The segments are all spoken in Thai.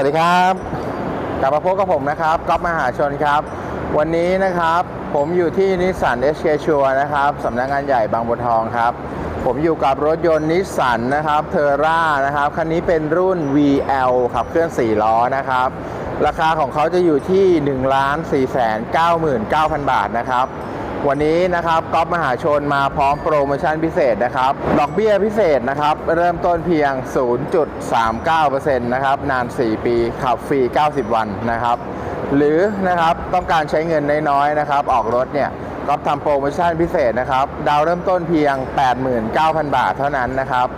วัสดีครับ กลับมาพบกับผมนะครับก๊อฟมหาชนครับ วันนี้นะครับผมอยู่ที่นิสสันเอชเคชัวนะครับสำนักงานใหญ่บางบัวทองครับ ผมอยู่กับรถยนต์นิสสันนะครับเทอร่านะครับ คันนี้เป็นรุ่น VL ขับเคลื่อน 4 ล้อนะครับ ราคาของเขาจะอยู่ที่ 1 4 9 9 0 0 0 บาทนะครับ วันนี้นะครับก๊อฟมหาชนมาพร้อมโปรโมชั่นพิเศษนะครับ ดอกเบี้ยพิเศษนะครับ เริ่มต้นเพียง 0.39%นะครับ นาน 4 ปี ขับฟรี 90 วันนะครับ หรือนะครับต้องการใช้เงินน้อยๆนะครับ ออกรถเนี่ยก๊อฟทำโปรโมชั่นพิเศษนะครับ ดาวเริ่มต้นเพียง 89,000 บาทเท่านั้นนะครับ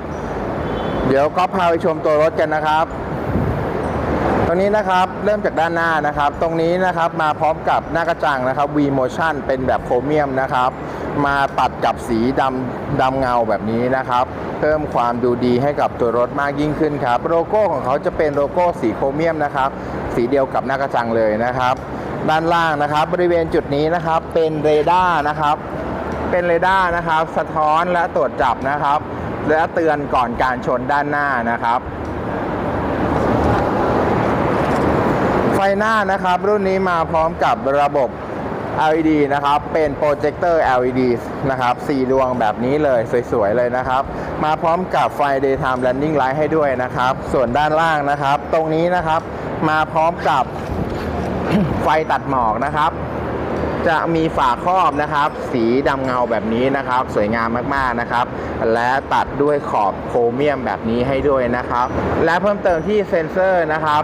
เดี๋ยวก๊อฟพาไปชมตัวรถกันนะครับ รงนี้นะครับเริ่มจากด้านหน้านะครับ ตรงนี้นะครับมาพร้อมกับหน้ากระจังนะครับ V Motion เป็นแบบโครเมียมนะครับ มาตัดกับสีดำดำเงาแบบนี้นะครับ เพิ่มความดูดีให้กับตัวรถมากยิ่งขึ้นครับ โลโก้ของเขาจะเป็นโลโก้สีโครเมียมนะครับ สีเดียวกับหน้ากระจังเลยนะครับ ด้านล่างนะครับ บริเวณจุดนี้นะครับเป็นเรดาร์นะครับ เป็นเรดาร์นะครับ สะท้อนและตรวจจับนะครับ และเตือนก่อนการชนด้านหน้านะครับ ฟหน้านะครับ รุ่นนี้มาพร้อมกับระบบ LED นะครับ เป็นโปรเจคเตอร์ LED นะครับสี่ดวงแบบนี้เลยสวยๆเลยนะครับ มาพร้อมกับไฟ daytime running light ให้ด้วยนะครับ ส่วนด้านล่างนะครับ ตรงนี้นะครับมาพร้อมกับไฟตัดหมอกนะครับ จะมีฝาครอบนะครับ สีดำเงาแบบนี้นะครับ สวยงามมากๆนะครับ และตัดด้วยขอบโครเมียมแบบนี้ให้ด้วยนะครับ และเพิ่มเติมที่เซ็นเซอร์นะครับ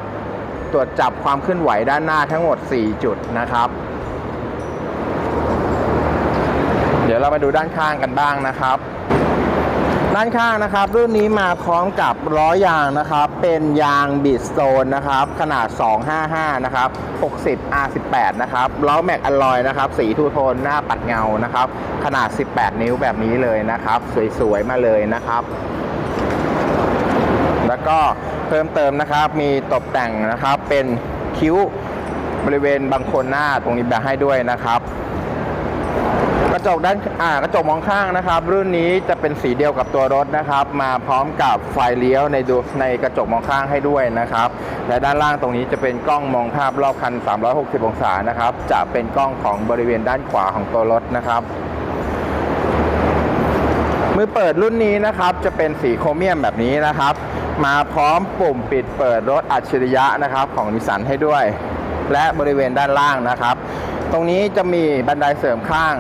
ตรวจจับความเคลื่อนไหวด้านหน้าทั้งหมด 4 จุดนะครับ เดี๋ยวเรามาดูด้านข้างกันบ้างนะครับ ด้านข้างนะครับ รุ่นนี้มาพร้อมกับล้อยางนะครับ เป็นยางบิดโตนนะครับ ขนาด 255 นะครับ 60 R18 นะครับล้อแม็กอลลอยนะครับ สีทูโทนหน้าปัดเงานะครับ ขนาด 18 นิ้วแบบนี้เลยนะครับ สวยๆ มาเลยนะครับ ก็เพิ่มเติมนะครับ มีตกแต่งนะครับ เป็นคิ้วบริเวณบางโคนหน้าตรงนี้แบบให้ด้วยนะครับ กระจกด้านอ่ากระจกมองข้างนะครับ รุ่นนี้จะเป็นสีเดียวกับตัวรถนะครับ มาพร้อมกับไฟเลี้ยวในดูในกระจกมองข้างให้ด้วยนะครับ และด้านล่างตรงนี้จะเป็นกล้องมองภาพรอบคัน 360 องศานะครับ จะเป็นกล้องของบริเวณด้านขวาของตัวรถนะครับมือเปิดรุ่นนี้นะครับจะเป็นสีโครเมียมแบบนี้นะครับ มาพร้อมปุ่มปิดเปิดรถอัจฉริยะนะครับของนิสสันให้ด้วย และบริเวณด้านล่างนะครับ ตรงนี้จะมีบันไดเสริมข้าง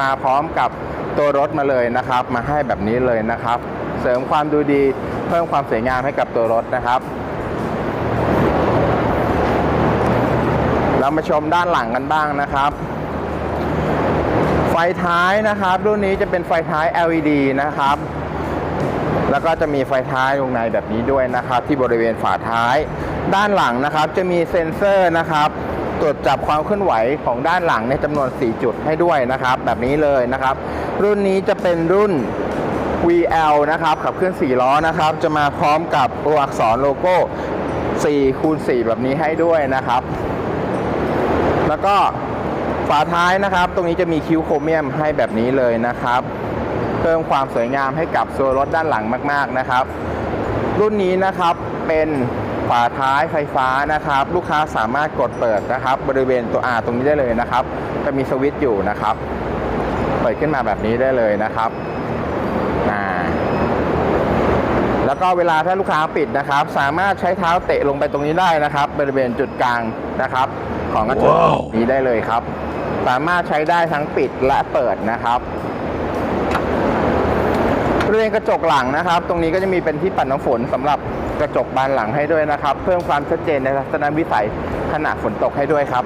มาพร้อมกับตัวรถมาเลยนะครับ มาให้แบบนี้เลยนะครับ เสริมความดูดีเพิ่มความสวยงามให้กับตัวรถนะครับ เรามาชมด้านหลังกันบ้างนะครับ ไฟท้ายนะครับ รุ่นนี้จะเป็นไฟท้าย LED นะครับ แล้วก็จะมีไฟท้ายตรงในแบบนี้ด้วยนะครับ ที่บริเวณฝาท้าย ด้านหลังนะครับ จะมีเซ็นเซอร์นะครับตรวจจับความเคลื่อนไหวของด้านหลังในจำนวน 4 จุดให้ด้วยนะครับ แบบนี้เลยนะครับ รุ่นนี้จะเป็นรุ่น VL นะครับขับเคลื่อน4ล้อนะครับ จะมาพร้อมกับตัวอักษรโลโก้4คูณ4แบบนี้ให้ด้วยนะครับ แล้วก็ฝาท้ายนะครับ ตรงนี้จะมีคิ้วโครเมียมให้แบบนี้เลยนะครับ เพิ่มความสวยงามให้กับโซรถด้านหลังมาก ๆนะครับ รุ่นนี้นะครับเป็นฝาท้ายไฟฟ้านะครับ ลูกค้าสามารถกดเปิดนะครับ บริเวณตัว R ตรงนี้ได้เลยนะครับ จะมีสวิตช์อยู่นะครับ เปิดขึ้นมาแบบนี้ได้เลยนะครับอ่าแล้วก็เวลาถ้าลูกค้าปิดนะครับ สามารถใช้เท้าเตะลงไปตรงนี้ได้นะครับ บริเวณจุดกลางนะครับ ของกระจกนี้ได้เลยครับ สามารถใช้ได้ทั้งปิดและเปิดนะครับบ ริเวณกระจกหลังนะครับ ตรงนี้ก็จะมีเป็นที่ปัดน้ำฝนสำหรับกระจกบานหลังให้ด้วยนะครับ เพิ่มความชัดเจนในทัศนวิสัยขณะฝนตกให้ด้วยครับ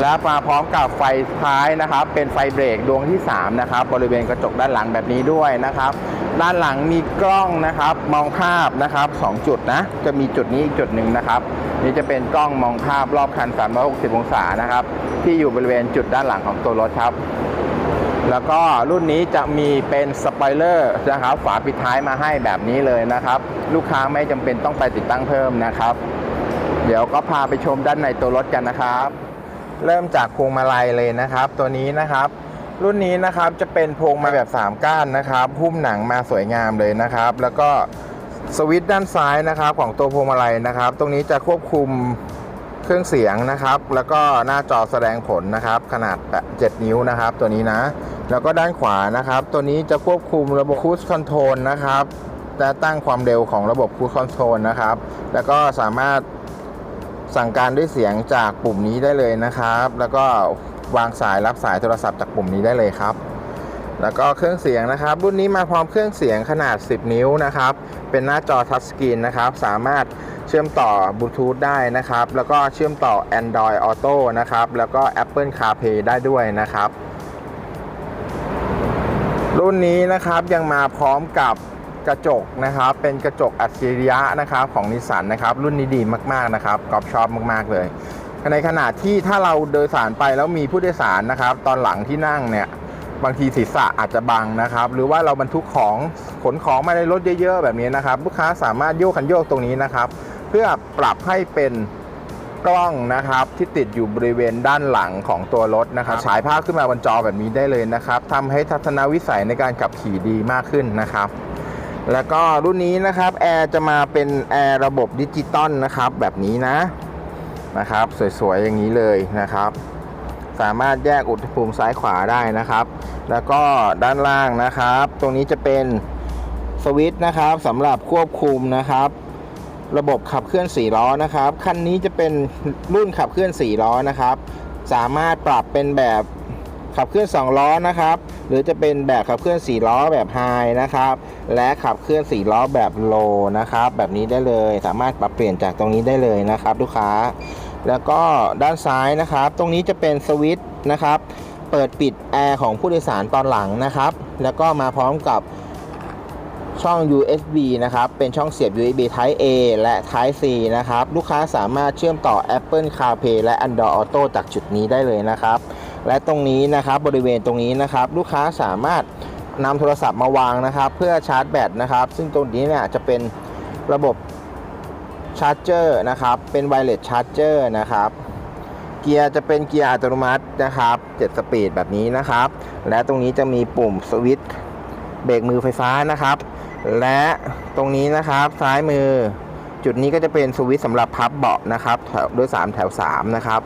และมาพร้อมกับไฟท้ายนะครับ เป็นไฟเบรกดวงที่ 3 นะครับ บริเวณกระจกด้านหลังแบบนี้ด้วยนะครับ ด้านหลังมีกล้องนะครับ มองภาพนะครับ 2 จุดนะ จะมีจุดนี้อีกจุดหนึ่งนะครับ นี่จะเป็นกล้องมองภาพรอบคัน 360 องศานะครับ ที่อยู่บริเวณจุดด้านหลังของตัวรถครับ แล้วก็รุ่นนี้จะมีเป็นสปอยเลอร์นะครับฝาปิดท้ายมาให้แบบนี้เลยนะครับ ลูกค้าไม่จำเป็นต้องไปติดตั้งเพิ่มนะครับ เดี๋ยวก็พาไปชมด้านในตัวรถกันนะครับ เริ่มจากพวงมาลัยเลยนะครับ ตัวนี้นะครับ รุ่นนี้นะครับจะเป็นพวงมาแบบ 3 ก้านนะครับหุ้มหนังมาสวยงามเลยนะครับ แล้วก็สวิตช์ด้านซ้ายนะครับของตัวพวงมาลัยนะครับ ตรงนี้จะควบคุม เครื่องเสียงนะครับ แล้วก็หน้าจอแสดงผลนะครับ ขนาด 7 นิ้วนะครับ ตัวนี้นะ แล้วก็ด้านขวานะครับ ตัวนี้จะควบคุมระบบคูสคอนโทรลนะครับและตั้งความเร็วของระบบคูสคอนโทรลนะครับ แล้วก็สามารถสั่งการด้วยเสียงจากปุ่มนี้ได้เลยนะครับ แล้วก็วางสายรับสายโทรศัพท์จากปุ่มนี้ได้เลยครับ แล้วก็เครื่องเสียงนะครับ รุ่นนี้มาพร้อมเครื่องเสียงขนาด 10 นิ้วนะครับ เป็นหน้าจอทัชสกรีนนะครับ สามารถ เชื่อมต่อบลูทูธได้นะครับ แล้วก็เชื่อมต่อ Android Auto นะครับ แล้วก็ Apple CarPlay ได้ด้วยนะครับ รุ่นนี้นะครับยังมาพร้อมกับกระจกนะครับ เป็นกระจกอัจฉริยะนะครับของนิสสันนะครับ รุ่นนี้ดีมากๆนะครับกอบชอบมากๆเลยในขณะที่ถ้าเราโดยสารไปแล้วมีผู้โดยสารนะครับ ตอนหลังที่นั่งเนี่ยบางทีศีรษะอาจจะบังนะครับ หรือว่าเราบรรทุกของขนของมาในรถเยอะ ๆ แบบนี้นะครับ ลูกค้าสามารถโยกคันโยกตรงนี้นะครับ เพื่อปรับให้เป็นกล้องนะครับที่ติดอยู่บริเวณด้านหลังของตัวรถนะครับฉายภาพขึ้นมาบนจอแบบนี้ได้เลยนะครับทำให้ทัศนวิสัยในการขับขี่ดีมากขึ้นนะครับ แล้วก็รุ่นนี้นะครับแอร์จะมาเป็นแอร์ระบบดิจิตอลนะครับแบบนี้นะนะครับ สวยๆอย่างนี้เลยนะครับ สามารถแยกอุณหภูมิซ้ายขวาได้นะครับ แล้วก็ด้านล่างนะครับ ตรงนี้จะเป็นสวิตช์นะครับสำหรับควบคุมนะครับ ระบบขับเคลื่อน4ล้อนะครับคันนี้จะเป็นรุ่นขับเคลื่อน4ล้อนะครับ สามารถปรับเป็นแบบขับเคลื่อน2ล้อนะครับ หรือจะเป็นแบบขับเคลื่อน4ล้อแบบไฮนะครับ และขับเคลื่อน4ล้อแบบโลนะครับ แบบนี้ได้เลย สามารถปรับเปลี่ยนจากตรงนี้ได้เลยนะครับ ลูกค้า แล้วก็ด้านซ้ายนะครับ ตรงนี้จะเป็นสวิตช์นะครับ เปิดปิดแอร์ของผู้โดยสารตอนหลังนะครับ แล้วก็มาพร้อมกับ ช่อง USB นะครับ เป็นช่องเสียบ USB Type A และ Type C นะครับ ลูกค้าสามารถเชื่อมต่อ Apple CarPlay และ Android Auto จากจุดนี้ได้เลยนะครับ และตรงนี้นะครับบริเวณตรงนี้นะครับ ลูกค้าสามารถนำโทรศัพท์มาวางนะครับ เพื่อชาร์จแบตนะครับ ซึ่งตรงนี้เนี่ยจะเป็นระบบชาร์จเจอร์นะครับ เป็นไวเลสชาร์จเจอร์นะครับเกียร์จะเป็นเกียร์อัตโนมัตินะครับ 7 สปีดแบบนี้นะครับ และตรงนี้จะมีปุ่มสวิตช์เบรกมือไฟฟ้านะครับ และตรงนี้นะครับซ้ายมือ จุดนี้ก็จะเป็นสวิตช์สำหรับพับเบาะนะครับแถวด้วย 3 แถว 3 นะครับ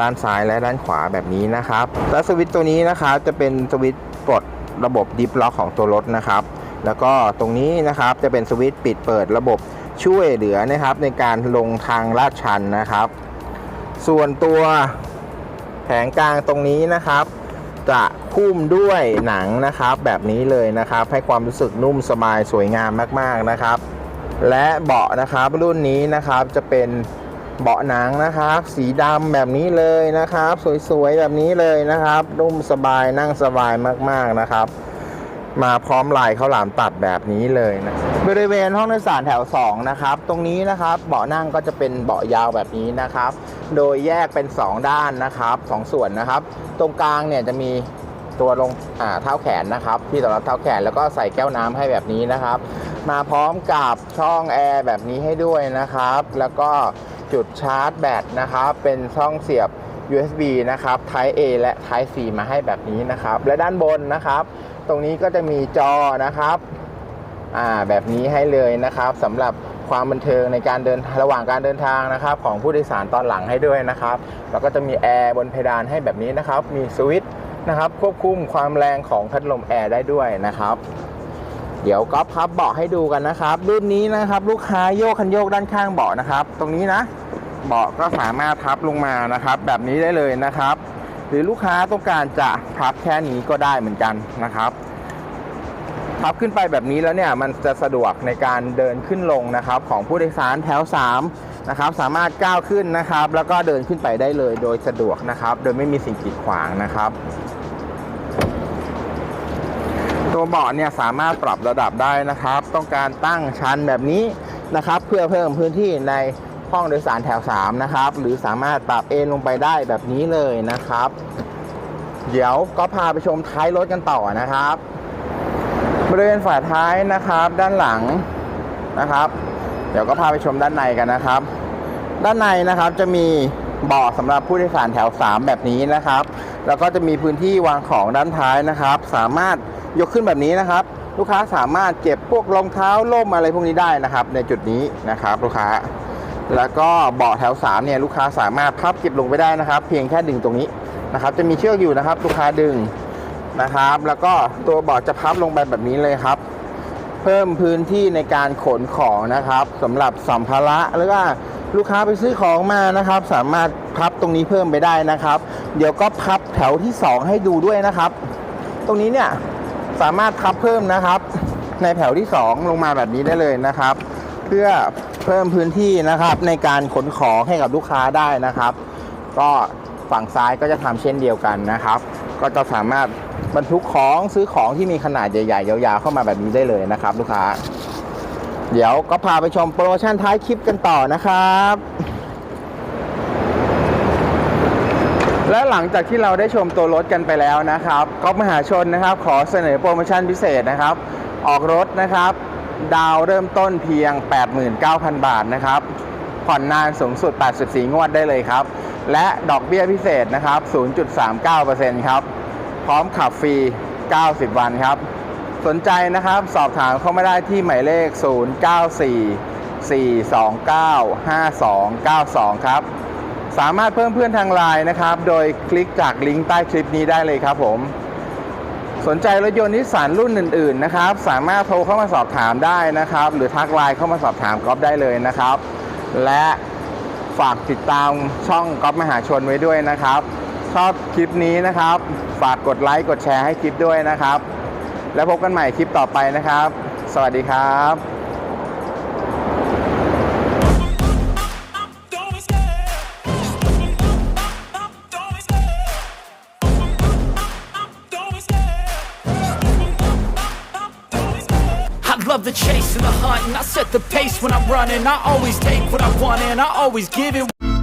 ด้านซ้ายและด้านขวาแบบนี้นะครับ และสวิตช์ตัวนี้นะครับจะเป็นสวิตช์ปลดระบบดิฟล็อกของตัวรถนะครับ แล้วก็ตรงนี้นะครับจะเป็นสวิตช์ปิดเปิดระบบช่วยเหลือนะครับในการลงทางลาดชันนะครับ ส่วนตัวแผงกลางตรงนี้นะครับ จะคุ้มด้วยหนังนะครับ แบบนี้เลยนะครับ ให้ความรู้สึกนุ่มสบายสวยงามมากๆนะครับ และเบาะนะครับรุ่นนี้นะครับจะเป็นเบาะหนังนะครับ สีดำแบบนี้เลยนะครับ สวยๆแบบนี้เลยนะครับ นุ่มสบายนั่งสบายมากๆนะครับ มาพร้อมลายข้าวหลามตัดแบบนี้เลยนะบริเวณห้องโดยสารแถว2นะครับตรงนี้นะครับเบาะนั่งก็จะเป็นเบาะยาวแบบนี้นะครับ โดยแยกเป็น 2 ด้านนะครับสองส่วนนะครับ ตรงกลางเนี่ยจะมีตัวลงอ่าเท้าแขนนะครับ ที่สำหรับเท้าแขนแล้วก็ใส่แก้วน้ำให้แบบนี้นะครับ มาพร้อมกับช่องแอร์แบบนี้ให้ด้วยนะครับ แล้วก็จุดชาร์จแบตนะครับ เป็นช่องเสียบ USB นะครับ Type A และ Type C มาให้แบบนี้นะครับ และด้านบนนะครับ ตรงนี้ก็จะมีจอนะครับอ่าแบบนี้ให้เลยนะครับสำหรับ ความบันเทิงในการเดินระหว่างการเดินทางนะครับของผู้โดยสารตอนหลังให้ด้วยนะครับแล้วก็จะมีแอร์บนเพดานให้แบบนี้นะครับ มีสวิตช์นะครับควบคุมความแรงของพัดลมแอร์ได้ด้วยนะครับเดี๋ยวก็พับเบาะให้ดูกันนะครับรุ่นนี้นะครับ ลูกค้าโยกคันโยกด้านข้างเบาะนะครับ ตรงนี้นะเบาะก็สามารถพับลงมานะครับ แบบนี้ได้เลยนะครับ หรือลูกค้าต้องการจะพับแค่นี้ก็ได้เหมือนกันนะครับ พับขึ้นไปแบบนี้แล้วเนี่ยมันจะสะดวกในการเดินขึ้นลงนะครับของผู้โดยสารแถว3นะครับสามารถก้าวขึ้นนะครับ แล้วก็เดินขึ้นไปได้เลยโดยสะดวกนะครับ โดยไม่มีสิ่งกีดขวางนะครับ ตัวเบาะเนี่ยสามารถปรับระดับได้นะครับ ต้องการตั้งชันแบบนี้นะครับ เพื่อเพิ่มพื้นที่ในห้องโดยสารแถว3นะครับหรือสามารถปรับเอนลงไปได้แบบนี้เลยนะครับ เดี๋ยวก็พาไปชมท้ายรถกันต่อนะครับ บริเวณฝาท้ายนะครับ ด้านหลังนะครับ เดี๋ยวก็พาไปชมด้านในกันนะครับ ด้านในนะครับจะมีเบาะสำหรับผู้โดยสารแถว 3 แบบนี้นะครับ แล้วก็จะมีพื้นที่วางของด้านท้ายนะครับ สามารถยกขึ้นแบบนี้นะครับ ลูกค้าสามารถเก็บพวกรองเท้าล่มอะไรพวกนี้ได้นะครับ ในจุดนี้นะครับลูกค้า แล้วก็เบาะแถว3เนี่ยลูกค้าสามารถพับเก็บลงไปได้นะครับ เพียงแค่ดึงตรงนี้นะครับ จะมีเชือกอยู่นะครับ ลูกค้าดึง นะครับ แล้วก็ตัวเบาะจะพับลงไปแบบนี้เลยครับ เพิ่มพื้นที่ในการขนของนะครับสำหรับสัมภาระหรือว่าลูกค้าไปซื้อของมานะครับ สามารถพับตรงนี้เพิ่มไปได้นะครับ เดี๋ยวก็พับแถวที่ 2 ให้ดูด้วยนะครับ ตรงนี้เนี่ยสามารถพับเพิ่มนะครับ ในแถวที่ 2 ลงมาแบบนี้ได้เลยนะครับ เพื่อเพิ่มพื้นที่นะครับในการขนของให้กับลูกค้าได้นะครับ ก็ฝั่งซ้ายก็จะทำเช่นเดียวกันนะครับ ก็จะสามารถ บรรทุกของซื้อของที่มีขนาดใหญ่ๆ ยาวๆ เข้ามาแบบนี้ได้เลยนะครับ ลูกค้า เดี๋ยวก็พาไปชมโปรโมชั่นท้ายคลิปกันต่อนะครับ และหลังจากที่เราได้ชมตัวรถกันไปแล้วนะครับก๊อฟมหาชนนะครับขอเสนอโปรโมชั่นพิเศษนะครับ ออกรถนะครับ ดาวเริ่มต้นเพียง 89,000 บาทนะครับผ่อนนานสูงสุด 84 งวดได้เลยครับ และดอกเบี้ยพิเศษนะครับ 0.39%ครับ พร้อมขับฟรี 90 วันครับ สนใจนะครับสอบถามเข้ามาได้ที่หมายเลข 094 429 5292 ครับ สามารถเพิ่มเพื่อนทางไลน์นะครับ โดยคลิกจากลิงก์ใต้คลิปนี้ได้เลยครับผม สนใจรถยนต์นิสสันรุ่นอื่น ๆ นะครับ สามารถโทรเข้ามาสอบถามได้นะครับ หรือทักไลน์เข้ามาสอบถามก๊อฟได้เลยนะครับ และฝากติดตามช่องก๊อฟมหาชนไว้ด้วยนะครับ ชอบคลิปนี้นะครับ ฝากกดไลค์กดแชร์ให้คลิปด้วยนะครับ แล้วพบกันใหม่คลิปต่อไปนะครับ สวัสดีครับ love the chase and the hunt, and I set the pace when I'm running. I always take what I want, and I always give it.